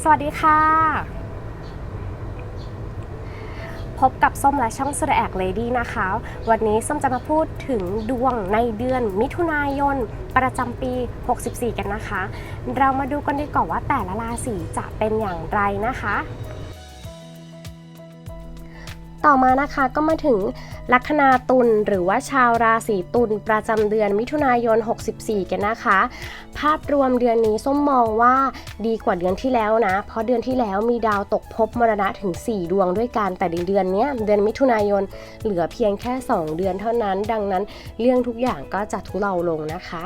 สวัสดีค่ะ พบกับส้มและช่องสุดแอกเลดี้นะคะ วันนี้ส้มจะมาพูดถึงดวงในเดือนมิถุนายน ประจำปี 64 กันนะคะ เรามาดูกันดีกว่าว่าแต่ละราศีจะเป็นอย่างไรนะคะ ต่อมานะคะก็มาถึงลัคนาตุลหรือว่าชาวราศีตุลประจำเดือนมิถุนายน 64 กันนะคะ ภาพรวมเดือนนี้ส้มมองว่าดีกว่าเดือนที่แล้วนะ เพราะเดือนที่แล้วมีดาวตกภพมรณะถึง 4 ดวงด้วยกันแต่ในเดือนนี้เดือนมิถุนายนเหลือเพียงแค่ 2 เดือนเท่านั้น ดังนั้นเรื่องทุกอย่างก็จะทุเลาลงนะคะ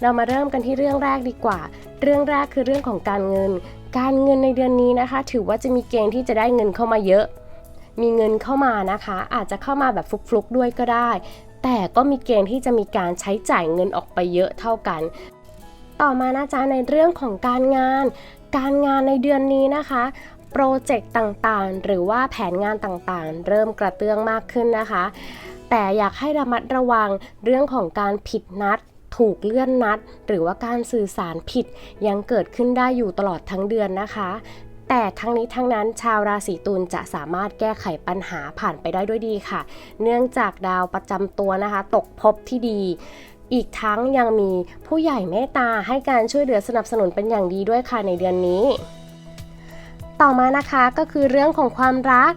เรามาเริ่มกันที่เรื่องแรกดีกว่า เรื่องแรกคือเรื่องของการเงิน การเงินในเดือนนี้นะคะ ถือว่าจะมีเกณฑ์ที่จะได้เงินเข้ามาเยอะ มีเงินเข้ามานะคะ อาจจะเข้ามาแบบฟลุกๆด้วยก็ได้ แต่ก็มีเกณฑ์ที่จะมีการใช้จ่ายเงินออกไปเยอะเท่ากัน ต่อมานะจ๊ะในเรื่องของการงาน การงานในเดือนนี้นะคะโปรเจกต์ต่างๆ หรือว่าแผนงานต่างๆ เริ่มกระเตื้องมากขึ้นนะคะ แต่อยากให้ระมัดระวังเรื่องของการผิดนัดถูกเลื่อนนัด หรือว่าการสื่อสารผิดยังเกิดขึ้นได้อยู่ตลอดทั้งเดือนนะคะ แต่ทั้งนี้ทั้งนั้นชาวราศีตุลจะสามารถแก้ไขปัญหาผ่านไปได้ด้วยดีค่ะ เนื่องจากดาวประจำตัวนะคะ ตกภพที่ดี อีกทั้งยังมีผู้ใหญ่เมตตาให้การช่วยเหลือสนับสนุนเป็นอย่างดีด้วยค่ะในเดือนนี้ ต่อมานะคะก็คือเรื่องของความรัก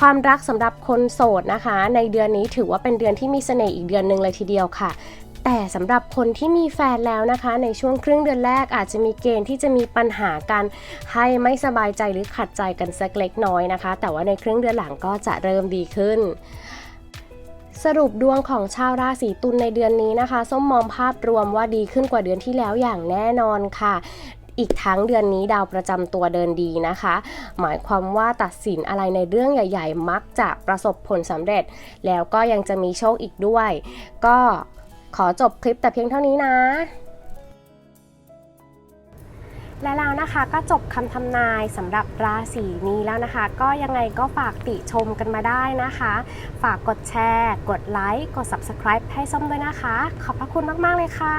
ความรักสำหรับคนโสดนะคะ ในเดือนนี้ถือว่าเป็นเดือนที่มีเสน่ห์อีกเดือนหนึ่งเลยทีเดียวค่ะ แต่สำหรับคนที่มีแฟนแล้วนะคะ ในช่วงครึ่งเดือนแรกอาจจะมีเกณฑ์ที่จะมีปัญหากันให้ไม่สบายใจหรือขัดใจกันสักเล็กน้อยนะคะ แต่ว่าในครึ่งเดือนหลังก็จะเริ่มดีขึ้นสรุปดวงของชาวราศีตุลในเดือนนี้นะคะส้มมองภาพรวมว่าดีขึ้นกว่าเดือนที่แล้วอย่างแน่นอนค่ะ อีกทั้งเดือนนี้ดาวประจำตัวเดินดีนะคะ หมายความว่าตัดสินอะไรในเรื่องใหญ่ ๆ มักจะประสบผลสำเร็จ แล้วก็ยังจะมีโชคอีกด้วย ก็ ขอจบคลิปแต่เพียงเท่านี้นะ และแล้วนะคะก็จบคำทำนายสำหรับราศีนี้แล้วนะคะ ก็ยังไงก็ฝากติชมกันมาได้นะคะ ฝากกดแชร์ กดไลค์ กด Subscribe ให้ส้มด้วยนะคะ ขอบพระคุณมาก ๆ เลยค่ะ